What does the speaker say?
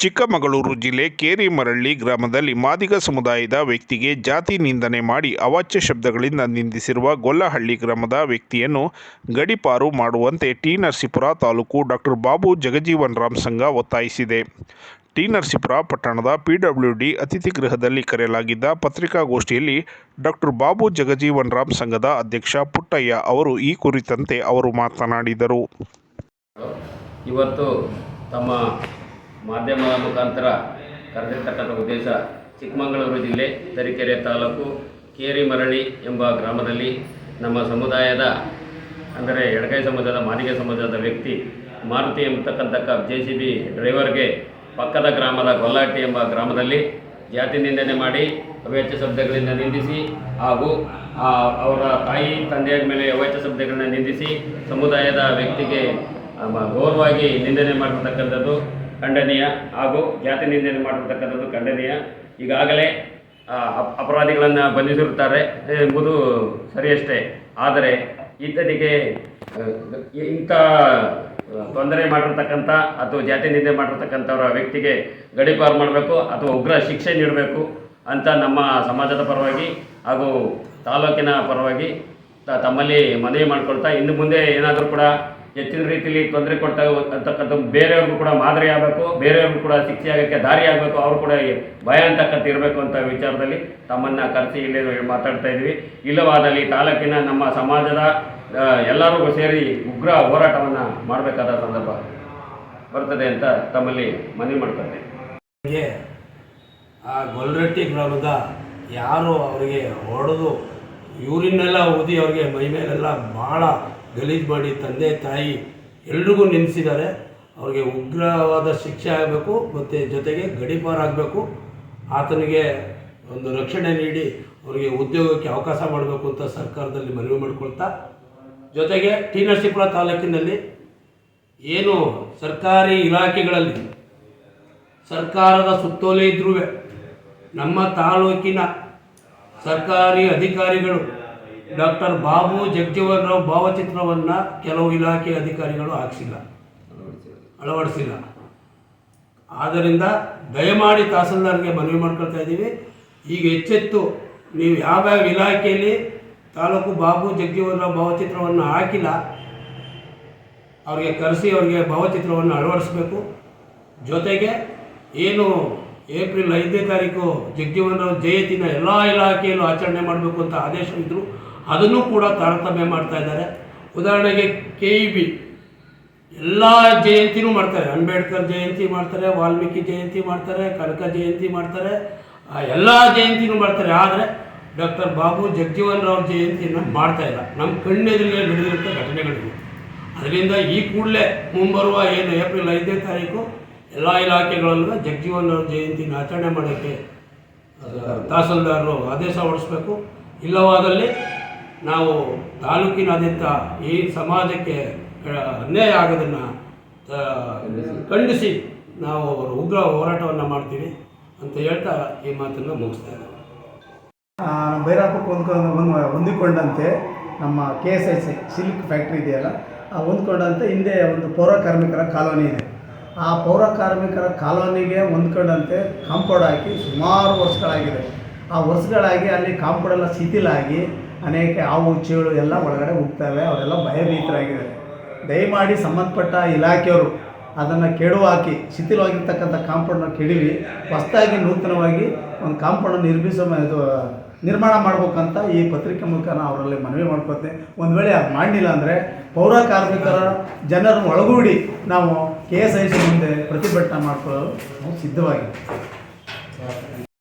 ಚಿಕ್ಕಮಗಳೂರು ಜಿಲ್ಲೆ ಕೇರಿಮರಳ್ಳಿ ಗ್ರಾಮದಲ್ಲಿ ಮಾದಿಗ ಸಮುದಾಯದ ವ್ಯಕ್ತಿಗೆ ಜಾತಿ ನಿಂದನೆ ಮಾಡಿ ಅವಾಚ್ಯ ಶಬ್ದಗಳಿಂದ ನಿಂದಿಸಿರುವ ಗೊಲ್ಲಹಳ್ಳಿ ಗ್ರಾಮದ ವ್ಯಕ್ತಿಯನ್ನು ಗಡಿಪಾರು ಮಾಡುವಂತೆ ಟಿ. ನರಸೀಪುರ ತಾಲೂಕು ಡಾಕ್ಟರ್ ಬಾಬು ಜಗಜೀವನ್ ರಾಮ್ ಸಂಘ ಒತ್ತಾಯಿಸಿದೆ. ಟಿ. ನರಸೀಪುರ ಪಟ್ಟಣದ ಪಿಡಬ್ಲ್ಯೂಡಿ ಅತಿಥಿ ಗೃಹದಲ್ಲಿ ಕರೆಯಲಾಗಿದ್ದ ಪತ್ರಿಕಾಗೋಷ್ಠಿಯಲ್ಲಿ ಡಾಕ್ಟರ್ ಬಾಬು ಜಗಜೀವನ್ ರಾಮ್ ಸಂಘದ ಅಧ್ಯಕ್ಷ ಪುಟ್ಟಯ್ಯ ಅವರು ಈ ಕುರಿತಂತೆ ಅವರು ಮಾತನಾಡಿದರು. ಇವತ್ತು ತಮ್ಮ ಮಾಧ್ಯಮದ ಮುಖಾಂತರ ಕರೆದಿರ್ತಕ್ಕಂಥ ಉದ್ದೇಶ ಚಿಕ್ಕಮಗಳೂರು ಜಿಲ್ಲೆ, ತರೀಕೆರೆ ತಾಲೂಕು ಕೇರಿಮರಳಿ ಎಂಬ ಗ್ರಾಮದಲ್ಲಿ ನಮ್ಮ ಸಮುದಾಯದ, ಅಂದರೆ ಎಡಗೈ ಸಮಾಜದ, ಮಾದಿಗೆ ಸಮುದಾಯದ ವ್ಯಕ್ತಿ ಮಾರುತಿ ಎಂಬತಕ್ಕಂಥ ಜೆ ಸಿ ಬಿ ಡ್ರೈವರ್ಗೆ ಪಕ್ಕದ ಗ್ರಾಮದ ಗೊಲ್ಲಾಟಿ ಎಂಬ ಗ್ರಾಮದಲ್ಲಿ ಜಾತಿ ನಿಂದನೆ ಮಾಡಿ ಅವ್ಯಾಚ್ಯ ಶಬ್ದಗಳಿಂದ ನಿಂದಿಸಿ ಹಾಗೂ ಅವರ ತಾಯಿ, ತಂದೆಯ ಮೇಲೆ ಅವ್ಯಾಚ್ಯ ಶಬ್ದಗಳನ್ನ ನಿಂದಿಸಿ ಸಮುದಾಯದ ವ್ಯಕ್ತಿಗೆ ಗೌರವವಾಗಿ ನಿಂದನೆ ಮಾಡಿರ್ತಕ್ಕಂಥದ್ದು ಖಂಡನೀಯ ಹಾಗೂ ಜಾತಿ ನಿಂದನೆ ಮಾಡಿರ್ತಕ್ಕಂಥದ್ದು ಖಂಡನೀಯ. ಈಗಾಗಲೇ ಅಪ್- ಅಪರಾಧಿಗಳನ್ನು ಬಂಧಿಸಿರುತ್ತಾರೆ ಎಂಬುದು ಸರಿಯಷ್ಟೇ. ಆದರೆ ಈತನಿಗೆ ಆ, ಇಂಥ ತೊಂದರೆ ಮಾಡಿರ್ತಕ್ಕಂಥ ಅಥವಾ ಜಾತಿ ನಿಂದೆ ಮಾಡಿರ್ತಕ್ಕಂಥವರ ವ್ಯಕ್ತಿಗೆ ಗಡಿಪಾರು ಮಾಡಬೇಕು ಅಥವಾ ಉಗ್ರ ಶಿಕ್ಷೆ ನೀಡಬೇಕು ಅಂತ ನಮ್ಮ ಸಮಾಜದ ಪರವಾಗಿ ಹಾಗೂ ತಾಲೂಕಿನ ಪರವಾಗಿ ತಮ್ಮಲ್ಲಿ ಮನವಿ ಮಾಡಿಕೊಳ್ತಾ ಇನ್ನು ಮುಂದೆ ಏನಾದರೂ ಕೂಡ ಹೆಚ್ಚಿನ ರೀತಿಯಲ್ಲಿ ತೊಂದರೆ ಕೊಡ್ತಾ ಅಂತಕ್ಕಂಥ ಬೇರೆಯವ್ರಿಗೂ ಕೂಡ ಮಾದರಿ ಆಗಬೇಕು, ಬೇರೆಯವ್ರಿಗೂ ಕೂಡ ಶಿಕ್ಷೆ ಆಗೋಕ್ಕೆ ದಾರಿ ಆಗಬೇಕು, ಅವರು ಕೂಡ ಭಯ ಅಂತಕ್ಕಂಥ ಇರಬೇಕು ಅಂತ ವಿಚಾರದಲ್ಲಿ ತಮ್ಮನ್ನು ಕರೆಸಿ ಇಲ್ಲಿ ಮಾತಾಡ್ತಾ ಇದ್ವಿ. ಇಲ್ಲವಾದಲ್ಲಿ ತಾಲೂಕಿನ ನಮ್ಮ ಸಮಾಜದ ಎಲ್ಲರೂ ಸೇರಿ ಉಗ್ರ ಹೋರಾಟವನ್ನು ಮಾಡಬೇಕಾದ ಸಂದರ್ಭ ಬರ್ತದೆ ಅಂತ ತಮ್ಮಲ್ಲಿ ಮನವಿ ಮಾಡ್ಕೊಳ್ತೇನೆ. ಆ ಗೊಲ್ರಟ್ಟಿ ಗ್ರಾಮದ ಯಾರು ಅವರಿಗೆ ಹೊಡೆದು, ಇವರಿನ್ನೆಲ್ಲ ಓದಿ ಅವರಿಗೆ ಮೈ ಮೇಲೆಲ್ಲ ಭಾಳ ಗಲೀಜು ಮಾಡಿ ತಂದೆ, ತಾಯಿ ಎಲ್ರಿಗೂ ನಿಲ್ಲಿಸಿದ್ದಾರೆ ಅವ್ರಿಗೆ ಉಗ್ರವಾದ ಶಿಕ್ಷೆ ಆಗಬೇಕು, ಮತ್ತು ಜೊತೆಗೆ ಗಡೀಪಾರಾಗಬೇಕು ಆತನಿಗೆ ಒಂದು ರಕ್ಷಣೆ ನೀಡಿ ಅವರಿಗೆ ಉದ್ಯೋಗಕ್ಕೆ ಅವಕಾಶ ಮಾಡಬೇಕು ಅಂತ ಸರ್ಕಾರದಲ್ಲಿ ಮನವಿ ಮಾಡಿಕೊಳ್ತಾ, ಜೊತೆಗೆ ಟಿ ನರಸೀಪುರ ತಾಲೂಕಿನಲ್ಲಿ ಏನು ಸರ್ಕಾರಿ ಇಲಾಖೆಗಳಲ್ಲಿ ಸರ್ಕಾರದ ಸುತ್ತೋಲೆ ಇದ್ರೂ ನಮ್ಮ ತಾಲೂಕಿನ ಸರ್ಕಾರಿ ಅಧಿಕಾರಿಗಳು ಡಾಕ್ಟರ್ ಬಾಬು ಜಗಜೀವನರಾವ್ ಭಾವಚಿತ್ರವನ್ನು ಕೆಲವು ಇಲಾಖೆ ಅಧಿಕಾರಿಗಳು ಹಾಕ್ಸಿಲ್ಲ. ಅಳವಡಿಸಿಲ್ಲ. ಆದ್ದರಿಂದ ದಯಮಾಡಿ ತಹಸೀಲ್ದಾರ್ಗೆ ಮನವಿ ಮಾಡ್ಕೊಳ್ತಾ ಇದ್ದೀವಿ. ಈಗ ಎಚ್ಚೆತ್ತು ನೀವು ಯಾವ ಯಾವ ಇಲಾಖೆಯಲ್ಲಿ ತಾಲೂಕು ಬಾಬು ಜಗಜೀವನರಾವ್ ಭಾವಚಿತ್ರವನ್ನು ಹಾಕಿಲ್ಲ, ಅವ್ರಿಗೆ ಕರೆಸಿ ಅವ್ರಿಗೆ ಭಾವಚಿತ್ರವನ್ನು ಅಳವಡಿಸಬೇಕು. ಜೊತೆಗೆ ಏನು ಏಪ್ರಿಲ್ ಐದನೇ ತಾರೀಕು ಜಗಜೀವನರಾವ್ ಜಯಂತಿನ ಎಲ್ಲ ಇಲಾಖೆಯಲ್ಲೂ ಆಚರಣೆ ಮಾಡಬೇಕು ಅಂತ ಆದೇಶ ಇದ್ದರು ಅದನ್ನು ಕೂಡ ತಾರತಮ್ಯ ಮಾಡ್ತಾ ಇದ್ದಾರೆ. ಉದಾಹರಣೆಗೆ ಕೆ ಇ ಬಿ ಎಲ್ಲ ಜಯಂತಿನೂ ಮಾಡ್ತಾರೆ. ಅಂಬೇಡ್ಕರ್ ಜಯಂತಿ ಮಾಡ್ತಾರೆ, ವಾಲ್ಮೀಕಿ ಜಯಂತಿ ಮಾಡ್ತಾರೆ, ಕನಕ ಜಯಂತಿ ಮಾಡ್ತಾರೆ ಎಲ್ಲ ಜಯಂತಿನೂ ಮಾಡ್ತಾರೆ. ಆದರೆ ಡಾಕ್ಟರ್ ಬಾಬು ಜಗಜೀವನ್ ರಾವ್ ಜಯಂತಿಯನ್ನು ಮಾಡ್ತಾ ಇಲ್ಲ. ನಮ್ಮ ಕಣ್ಣೆದುರಿಗೆ ನಡೆದಿರುವಂಥ ಘಟನೆಗಳಿವೆ ಅದರಿಂದ ಈ ಕೂಡಲೇ ಮುಂಬರುವ ಏನು, ಏಪ್ರಿಲ್ ಐದನೇ ತಾರೀಕು ಎಲ್ಲ ಇಲಾಖೆಗಳಲ್ಲೂ ಜಗಜೀವನ್ ರಾವ್ ಜಯಂತಿನ ಆಚರಣೆ ಮಾಡೋಕ್ಕೆ ತಹಸೀಲ್ದಾರರು ಆದೇಶ ಹೊರಡಿಸ್ಬೇಕು. ಇಲ್ಲವಾದಲ್ಲಿ ನಾವು ತಾಲೂಕಿನಾದ್ಯಂತ ಈ ಸಮಾಜಕ್ಕೆ ಅನ್ಯಾಯ ಆಗೋದನ್ನು ಖಂಡಿಸಿ ನಾವು ಉಗ್ರ ಹೋರಾಟವನ್ನು ಮಾಡ್ತೀವಿ ಅಂತ ಹೇಳ್ತಾ ಈ ಮಾತನ್ನು ಮುಗಿಸ್ತಾ ಇದ್ದಾರೆ ಬೈರಾಪುರಕ್ಕೆ ಹೊಂದಿಕೊಂಡಂತೆ ನಮ್ಮ K S I C silk factory ಇದೆಯಲ್ಲ, ಆ ಹೊಂದ್ಕೊಂಡಂತೆ ಹಿಂದೆ ಒಂದು ಪೌರ ಕಾರ್ಮಿಕರ ಕಾಲೋನಿ ಇದೆ. ಆ ಪೌರ ಕಾರ್ಮಿಕರ ಕಾಲೋನಿಗೆ ಹೊಂದ್ಕೊಂಡಂತೆ ಕಾಂಪೌಂಡ್ ಹಾಕಿ ಸುಮಾರು ವರ್ಷಗಳಾಗಿದೆ. ಆ ವರ್ಷಗಳಾಗಿ ಅಲ್ಲಿ ಕಾಂಪೌಂಡೆಲ್ಲ ಶಿಥಿಲಾಗಿ ಅನೇಕ ಹಾವು, ಚೇಳು ಎಲ್ಲ ಒಳಗಡೆ ಹೋಗ್ತವೆ ಅವರೆಲ್ಲ ಭಯಭೀತರಾಗಿದ್ದಾರೆ. ದಯಮಾಡಿ ಸಂಬಂಧಪಟ್ಟ ಇಲಾಖೆಯವರು ಅದನ್ನು ಕೆಡು ಹಾಕಿ, ಶಿಥಿಲವಾಗಿರ್ತಕ್ಕಂಥ ಕಾಂಪೌಂಡನ್ನ ಕೆಡವಿ, ಹೊಸದಾಗಿ ನೂತನವಾಗಿ ಒಂದು ಕಾಂಪೌಂಡನ್ನು ನಿರ್ಮಿಸೋ ಇದು, ನಿರ್ಮಾಣ ಮಾಡ್ಬೇಕಂತ ಈ ಪತ್ರಿಕೆ ಮೂಲಕ ನಾನು ಅವರಲ್ಲಿ ಮನವಿ ಮಾಡ್ಕೊತೀನಿ ಒಂದು ವೇಳೆ ಅದು ಮಾಡಲಿಲ್ಲ ಅಂದರೆ ಪೌರ ಕಾರ್ಮಿಕರ ಜನರನ್ನು ಒಳಗೂಡಿ ನಾವು ಕೆ ಎಸ್ ಐ ಸಿ ಮುಂದೆ ಪ್ರತಿಭಟನೆ ಮಾಡ್ಕೊಳ್ಳಲು ನಾವು